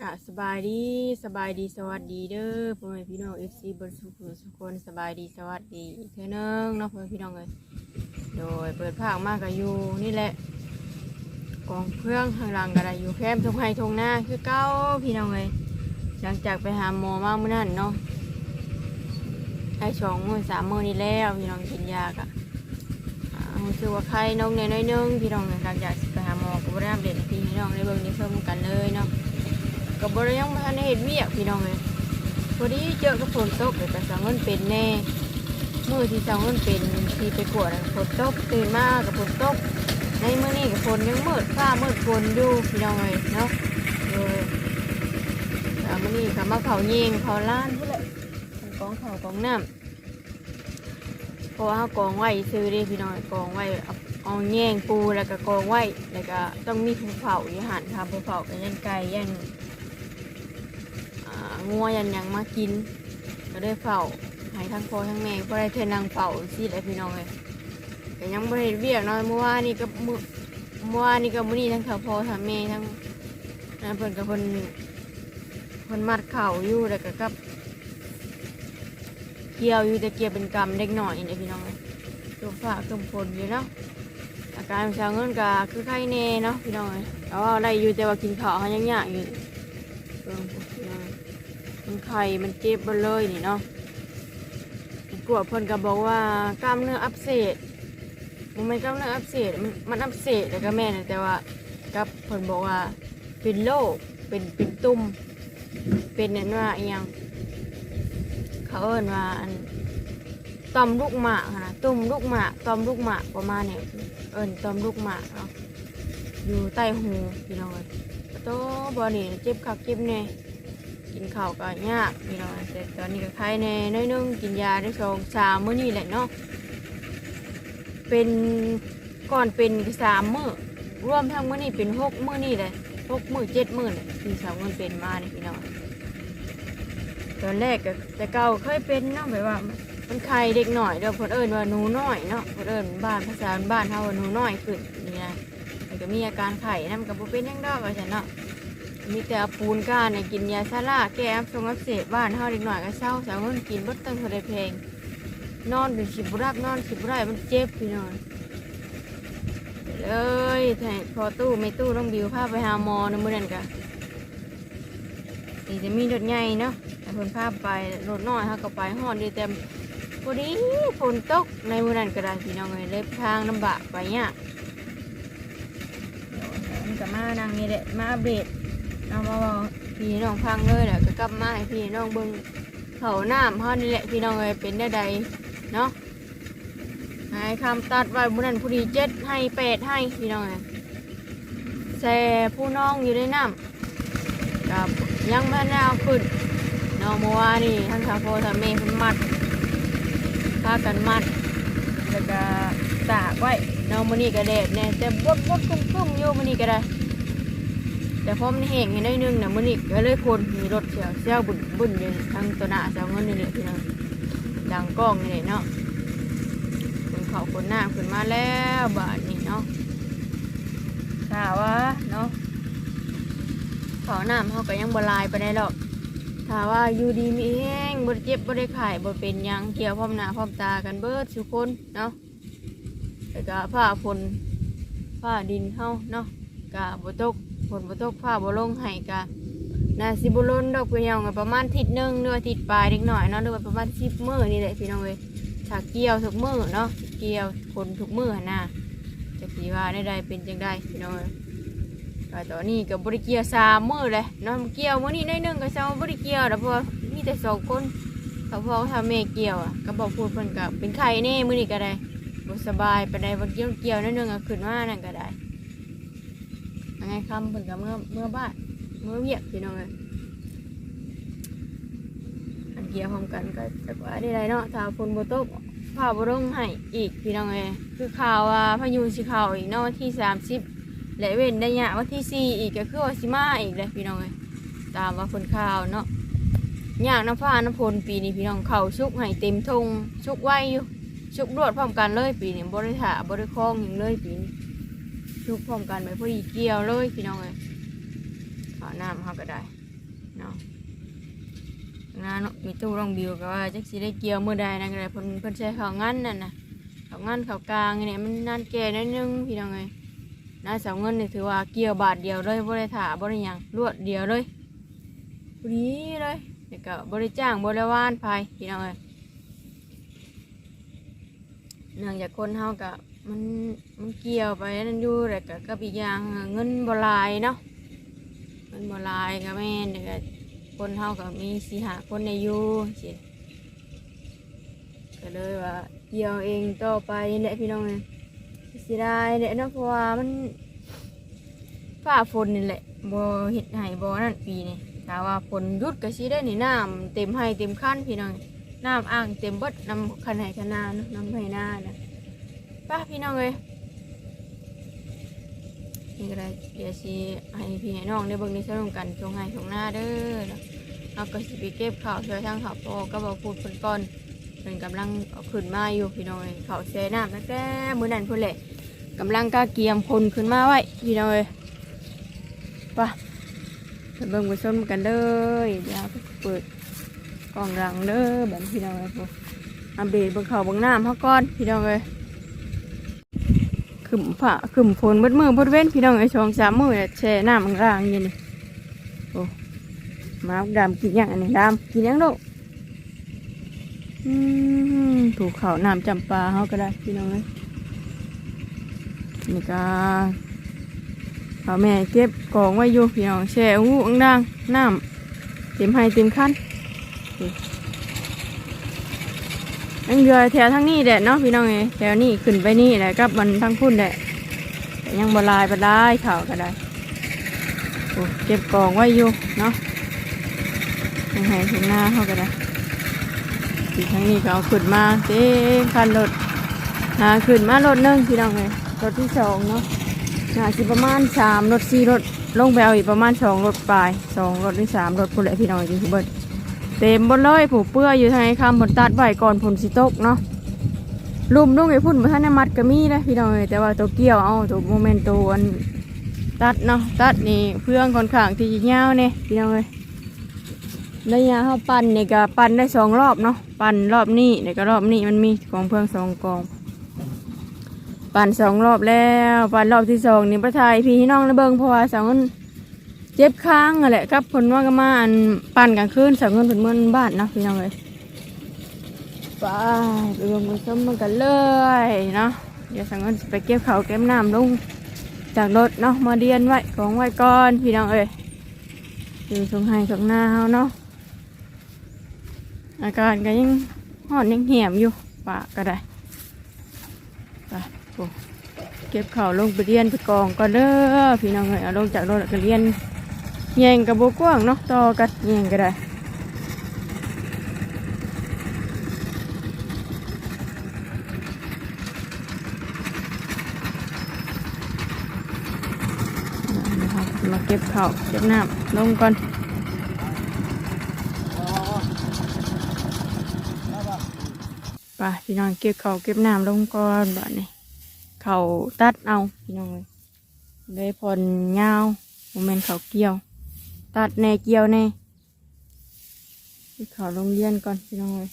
กะสบายดีสบายดีสวัสดีเด้อพ่อแม่พี่น้องเอฟซีบนสุขุสุขคนสบายดีสวัสดีอีกเท่านึงเนาะพ่อแม่พี่น้องเลยโดยเปิดภาคมากกับยูนี่แหละกองเครื่องข้างหลังก็ได้อยู่แคมทงไฮทงหน้าคือเก้าพี่น้องเลยหลังจากไปหาหมอมาเมื่อนั้นเนาะไอ้สองมือสามมือนี่แล้วพี่น้องกินยากะอ่า รู้สึกว่าไข้นกเนี่ยน้อยนึงพี่น้องหลังจากไปหาหมอก็บ่ได้อัปเดตให้พี่น้องได้เบิ่งได้เพิ่มกันเลยเนาะกับบริยังมาในเห็ดเวียกพี่น้องเลยพอดีเจอกับฝนตกเลยแต่สังเงินเป็นแน่มือที่สังเงินเป็นที่ไปกวดฝนตกตื่นมากกับฝนตกในเมื้อนี้กับฝนยังมืดฟ้ามืดฝนอยู่พี่น้องเลยเนาะเออแต่มื้อนี้กับมาเผาเยงเผาล้านพุ่นแหละเป็นกองเผากองน้ำ เพราะว่าเขากองไว้ซื้อเด้พี่น้องกองไว้เอาเอาแยงปูแล้วก็กองไว้แล้วก็ต้องมีภูเผาอยู่หันทำภูเผากันยันไก่ยันงัวยันยังมากินก็ได้เฝ้าให้ทั้งพ่อทั้งแม่ก็ได้เทนางเฝ้าสิแหละพี่น้องเลยก็ยังไม่ได้เรียกเนาะเมื่อวานนี่ก็มือเมื่อวานนี่ก็มื้อนี้ทั้งทั้งพ่อทั้งแม่ทั้งนั่นเพิ่นกับเพิ่นเพิ่นมัดเข่าอยู่แล้วก็กับ เกี่ยวอยู่แต่เกี่ยวเป็นกรรมเด็กหน่อยนี่พี่น้องเลยตัวฝาเครื่องฝนอยู่เนาะอาการชาวเงินก็คือไข้แน่เนาะพี่น้องเลยแต่ว่าได้อยู่แต่ว่ากินข้าวเขายังยากอยู่เบิ่งพวกนี้นะมันไข่มันเจ็บเบดเลยนี่เนาะกวเพิ่นก็บอกว่ากล้ามเนื้ออักเสบมันไม่กล้ามเนื้ออักเสบมันมันอักเสบแต่ก็แม่นะแต่ว่ากับเพิ่นบอกว่าเป็นโรคเป็นเป็นตุ่มเป็นเนี่ยว่าอหยัง เขาเอิ้นว่าอันตอมลูกหมากนะตุ่มลูกหมากตอมลูกหมากประมาณเนี่ยเอิ้นตอมลูกหมากเนาะอยู่ใต้หูพี่น้องเอ้ยโตบอนี่เจ็บคักเจ็บแน่กินข้าวก็ยากพี่น้องแต่ตอนนี้ก็ไข้แน่น้อยนึงกินยาได้สองสามมื้อนี่แหละเนาะเป็นก่อนเป็นสามมื้อรวมทั้งมื้อนี้เป็นหกมื้อนี่เลยหกมื้อเจ็ดมื้อเลยที่สาวเงินเป็นมาเนี่ยพี่น้อง ตอนแรกก็แต่เก่าเคยเป็นเนาะแบบว่า มันไข้เด็กหน่อยเดี๋ยวพนเอิ้นว่าหนูน้อยเนาะพนเอิ้นบ้านภาษาบ้านเฮาว่าหนูน้อยขึ้นนี่นะมันก็มีอาการไข้นะมันก็บ่เป็นยังดอกว่าซั่นเนาะมีแต่ปูนก้านเนี่ยกินยาซาร่าแก้อักเสบอักเสบบ้านเฮาเด็กหน่อยก็เศร้าสาวเงินกินบ่ตั้งท่าใดเพลงนอนเป็นสิบรับนอนสิบไร่มันเจ็บพี่นองเลยแทนพอตู้ไม่ตู้ต้องบิวพาไปหาหมอนะมื้อนั้นก็นี่จะมีรถใหญ่เนาะ เพิ่นพาไปรถน้อยเฮาก็ไปฮอดดีแต่พอดีฝนตกในมื้อนั้นก็ได้พี่น้องเอ้ยเลยทางลำบากไปเนี่ยากมันก็มานั่งนี่แหละมาอัปเดตเอามาบอกพี่น้องฟังเลยแหละก็กลับมาให้พี่น้องเบิ่งเขาน้ำเขานี่แหละพี่น้องเลยเป็นได้ใดเนาะให้คำตัดไว้บุนั้นผู้ดีเจ็ดให้แปดให้พี่น้องเลยแซ่ผู้น้องอยู่ในน้ำกับยังไม่ได้เอาขึ้น น้องมื่อวนี่ทั้งสาวโพสาวเมย์เพิ่นมัดพากันมัดแล้วก็ตากไว้เนาะมื้อนี้ก็แดดแน่แต่บดบดคุ้มคุ้มๆอยู่มื้อนี้ก็ได้แต่พอมันแห้งให้น้อยนึงน่ะมื้อนี้ก็เลยคนมีรถเสียวเสียวบุญบุญอยู่ทางตัวหน้าเสียวเงินนี่แหละพี่น้องดังกล้องนี่เนาะคนเขาคนหน้าขึ้นมาแล้วบาดนี้เนาะถ้าว่าเนาะเขาน้ำเขาก็ยังบลายไปได้หรอก ถ้าว่าอยู่ดีมีแห้งบ่ได้เจ็บบ่ได้ไข้บ่เป็นหยังเกี่ยวพร้อมหน้าพร้อมตากันเบิดทุกคนเนาะแล้วก็ผ้าฝนผ้าดินเฮาเนาะกะบ่ตกฝนบ่ตกผ้าบ่ลงให้กะน่าสิบ่ล้นดอกพี่น้องประมาณทิศนึงหรือว่าอทิศปลายเล็กน้อยเนาะหรือว่าประมาณ10มื้อนี่แหละพี่น้องเอ้ยถ้าเกี่ยวทุกมื้อเนาะเกี่ยวฝนทุกมื้อหั่นน่ะจักสิว่าได้ใดเป็นจังไดพี่น้องเอ้ย ก็ตอนนี้ก็บริเกียวสามมือเลยเนาะเกี่ยวมื้อนี้ได้หนึ่งก็เช้าบริเกียวแล้วเพราะว่ามีแต่สองคนเขาพอทำเมเกี่ยวอะก็บอกพูดเพิ่นกับเป็นไข่แน่มื้อนี้ก็ได้บ่สบายไปได้บ่เกี่ยวเกี่ยวนั่นนึงก็ขึ้นมานั่นก็ได้ยังไงคำเพิ่นก็เมื่อเมื่อบ้านเมื่อเวียกพี่น้องเอ้ยอันเกี่ยวพร้อมกันก็จักว่าได้ไรเนาะถ้าฝนบ่ตกฟ้าบ่ลงให้อีกพี่น้องเอ้ยคือข่าวว่าพายุสิเข้าอีกเนาะวันที่30 และเว้นได้ยะวันที่สี่อีกก็คือว่าสิมาอีกเลยพี่น้องเลยตามว่าคนข่าวเนาะยากน้ำฟ้าน้ำพลปีนี้พี่น้องเขาชุกให้เต็มทงชุกไว้อยู่ชุกรวดพร้อมกันเลยปีนี้บริถาบริคองอย่างเลยปีนี้ชุกพร้อมกันไปพอดีเกี่ยวเลยพี่น้องเลยขาน้ำเขาก็ได้เนาะงานมีตู้รองบิวก็ว่าจักสิได้เกี่ยวมือใดนะก็ได้เพิ่นเพิ่นใช้ข้าวงั้นนั่นน่ะข้าวงั้นข้าวกลางเนี่ยมันนานแก่นิดนึงพี่น้องเอ้ย นาเสาเงินนี่ถือว่าเกี่ยวบาทเดียวเลยบ่ได้ถ่าบ่ได้หยังรวดเดียวเลยพอดีเลยแล้วก็บ่ได้จ้างบ่ได้ว่านภายพี่น้องเอ้ยเนื่องจากคนเฮาก็มันมันเกี่ยวไปนั่นอยู่แล้วก็กับอีกอย่างเงินบ่หลายเนาะมันบ่หลายก็แม่นเด็กคนเฮาก็มีสีหาคนในอยู่สิก็เลยว่าเกี่ยวเองต่อไปแหละพี่น้องเอ้ย สิได้แหละเนาะเพราะว่ามันฟ้าฝนนี่แหละบ่เฮ็ดให้บ่นั่นปีนี้ถ้าว่าฝนหยุดก็สิได้นี่น้ำเต็มให้เต็มคันพี่น้องน้ำอ่างเต็มเบิดน้ำคันไหคันนาเนาะน้ำไห้นานะป้าพี่น้องเอ้ยนี่ก็ได้เดี๋ยวสิให้พี่ให้น้องได้เบิ่งในสรุปกันช่วงให้ชงหน้าเด้อเนาะเราก็สิไปเก็บข้าวช่วยทางข้าวโพก็บอกพูดเพิ่นก่อนเพิ่นกำลังขึ้นมาอยู่พี่น้องเขาแช่น้ำตั้งแต่มื้อนั้นพุ่นแหละ กำลังกาเกียมคนขึ้นมาไว้พี่น้องเอ้ยไปไปเบิ่งไปชมกันเด้อเดี๋ยวเปิดกล่องรังเด้อแบบพี่น้องเอ้ยพวกอัปเดตเบิ่งข้าเบิ่งน้ำเฮาก่อนพี่น้องเอ้ยขึ้นผ้าขึ้นฝนบดมือบดเว้นพี่น้องไอ้ช่องสามมือเนี่ยแช่น้ำมันร่างอยังนี่โอ้มาดำกินหยังอันนี้ดำกินยังลูกอืมถูกเขาน้ำจำปลาเขาก็ได้พี่น้องเลย นี่ก็พ่อแม่เก็บกองไว้อยู่พี่น้องแช่อู้อังดังน้ำเต็มให้เต็มคันนี่ยังเรือแถวทั้งนี้แดดเนาะพี่น้องเอ้ยแถวนี้ขึ้นไปนี่แหละกับมันทั้งพุ่นแดดแต่ยังบลายบลายเข่าก็ได้เก็บกองไว้อยู่เนาะยังไงถึงหน้าเขาก็ได้ทีทั้งนี้ก็เอาขึ้นมาเต็มคันรถหาขึ้นมารถนึงพี่น้องเอ้ย รถที่สองเนาะน่าสิประมาณสามรถสี่รถลงไปเอาอีกประมาณสองรถปลายสองรถหรือสามรถพุ่นแหละพี่น้องจริงๆเบิดเต็มบนเลยผูเปื้อยอยู่ทางไอ้คำบนตัดไว้ก่อนผลสิตกเนาะลุมลุงไอ้พุ่นมาท่านได้มัดก็มีนะพี่น้องเอ้ยแต่ว่าตัวเกี่ยวเอาตัวโมเมนต์ตัวอันตัดเนาะตัดนี่เพื่องค่อนข้างที่จะยาวเนี่ยพี่น้องเอ้ยระยะเขาปั่นนี่ก็ปั่นได้สองรอบเนาะปั่นรอบนี้นี่ก็รอบนี้มันมีของเพื่องสองกอง ปั่นสองรอบแล้วปั่นรอบที่สองนี่ประทายพี่น้องนะเบิงเพราะว่าสองคนเจ็บค้างนั่นแหละครับผลว่าก็มาอันปั่นกลางคืนสาวเงินผลเมือนบ้านนะพี่น้องเลยไปไปลงไปชมมันกันเลยเนาะเดี๋ยวสาวเงินไปเก็บเขาเก็บน้ำลงจากรถเนาะมาเดียนไว้ของไว้ก่อนพี่น้องเอ้ยอยู่ตรงไห้ตรงหน้าเฮาเนาะอาการก็ยังห่อนยังเหี่ยมอยู่ปากก็ได้ เก็บข่าลงไปเรียนไปกองก่อนเด้อพี่น้องเอ้ยเอาลงจากรถก็เรียนแย่งกับโบกว้างเนาะต่อกันแย่งก็ได้มาเก็บเข่าเก็บน้ำลงก่อนไปพี่น้องเก็บเข่าเก็บน้ำลงก่อนบ่นี้ เขาตัดเอาพี่น้องเลยได้ผลยาวโมเมนเขาเกี่ยว ตัดแน่เกี่ยวแน่เขาโรงเรียนก่อนพี่น้องเลย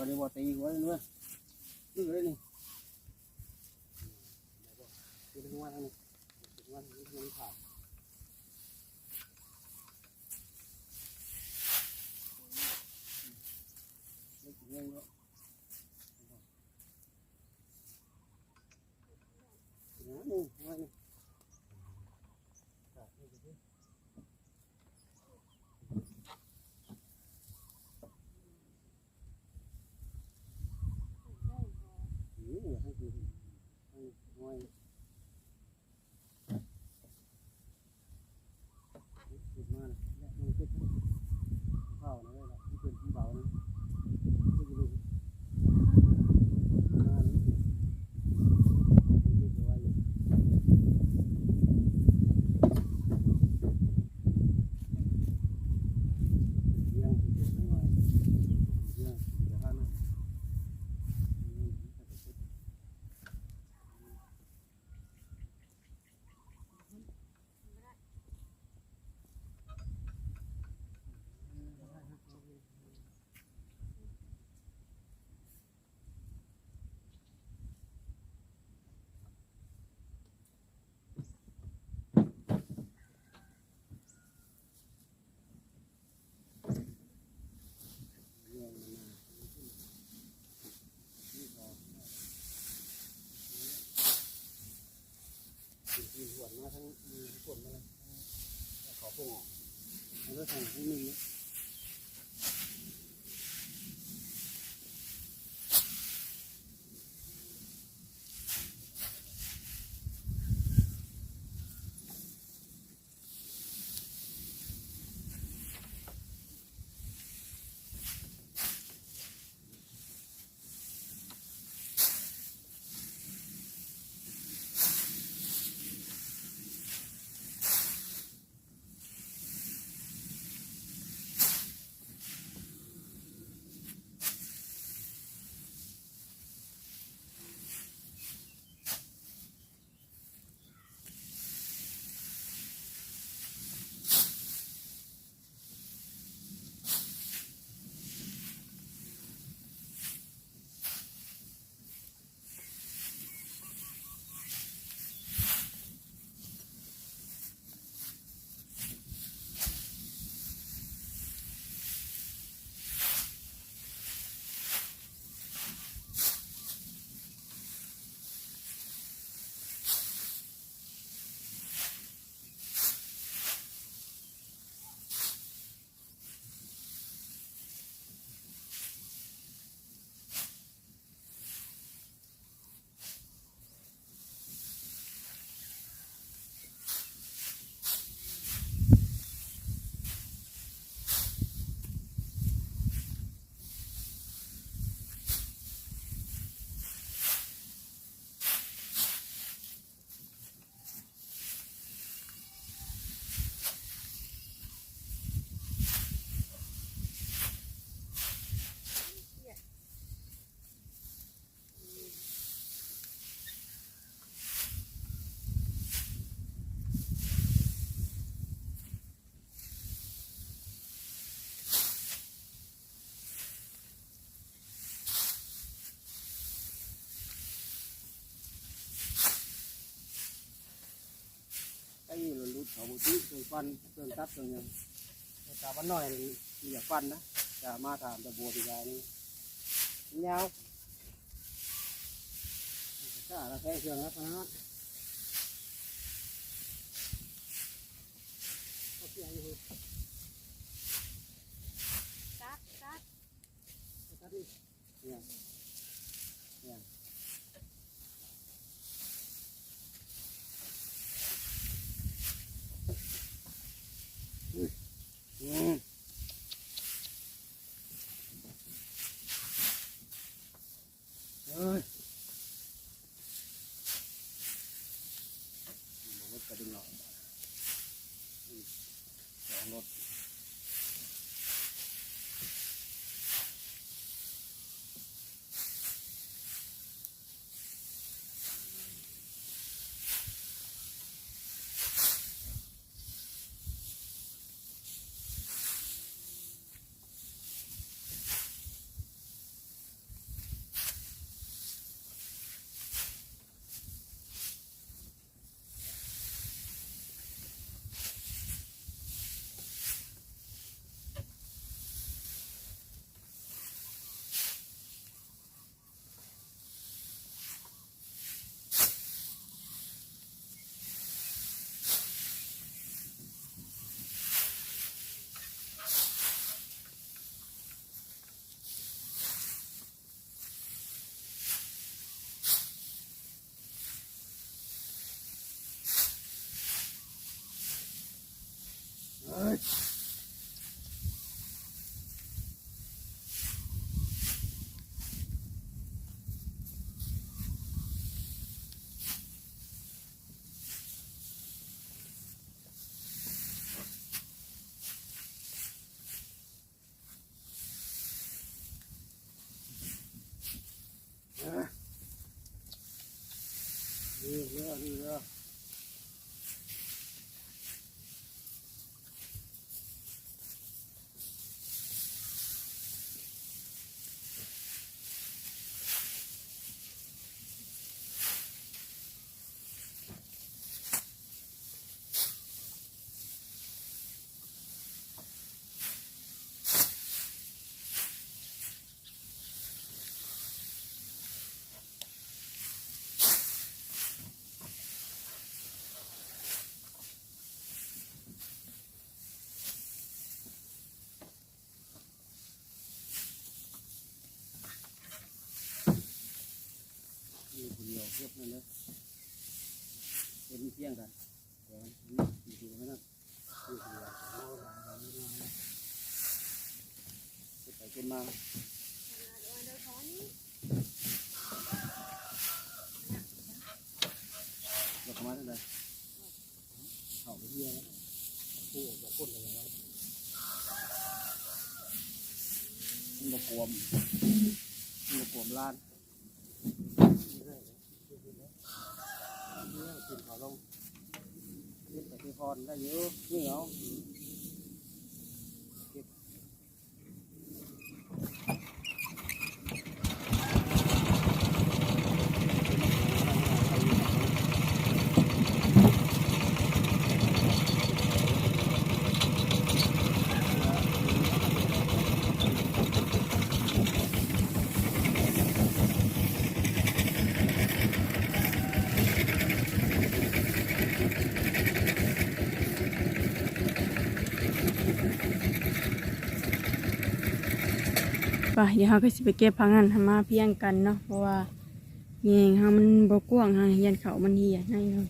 กกันดีบ่ตีหัวเลยเว้ยนี่เลยนี่ตีหัวทางนี้ตีหัวทางนี้ยังขาดไม่ถึงเงี้ยนาะนี่นี่หันี่ ฝนมาเลยขอพวกออกแล้วก็ทางที่นี่ cái เขาบุตรเคยฟันเครื่องตัดเครื่องยังแต่วันหน่อยมีอยากฟันนะจะมาถามจะบัวปีกายนี่ยาวถ้าเราแค่เครื่องแล้วนะ ดียวเทียบนั่นเลยเป็นเที่ยงกันแต่นี่จริงๆไม่นั่นนี่คนเดียวเอาหลายวันไม่ได้นะไปเป็นมาเราทำมาตั้งแต่เขาไปเที่ยวแล้วผู้ออกจากก้นอะไรวะมันบกวมมันบกวมล้านเลยนี่ เขาลงเล่นไปที่พรได้เยอะนี่เหรอ ไปเดี๋ยวเราก็สิไปเก็บพังงานทำมาเพียงกันเนาะเพราะว่าเงี้ยเขามันบกว้างเฮายันเขามันเหี้ยในเนาะ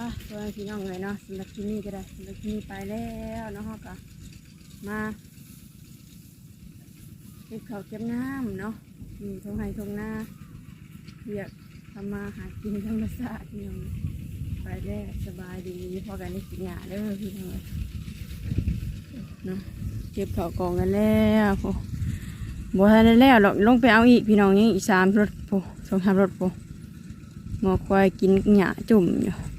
ป้าตัวพี่น้องเลยเนาะสำหรับที่นี่ก็ได้สำหรับที่นี่ไปแล้วเนาะฮะก็มาเก็บข้าวเก็บน้ำเนาะอยู่ทงไห้ทงหน้าเรียกทำมาหากินธรรมชาติพี่น้องไปแล้วสบายดีพอกันได้กินหยาเด้อพี่น้องเอ้ยเนาะเก็บข้าวกองกันแล้วพอบัวทันได้แล้วหรอกลงไปเอาอีกพี่น้องยังอีกสามรถพอสองสามรถพองอควายกินหยาจุ่มอยู่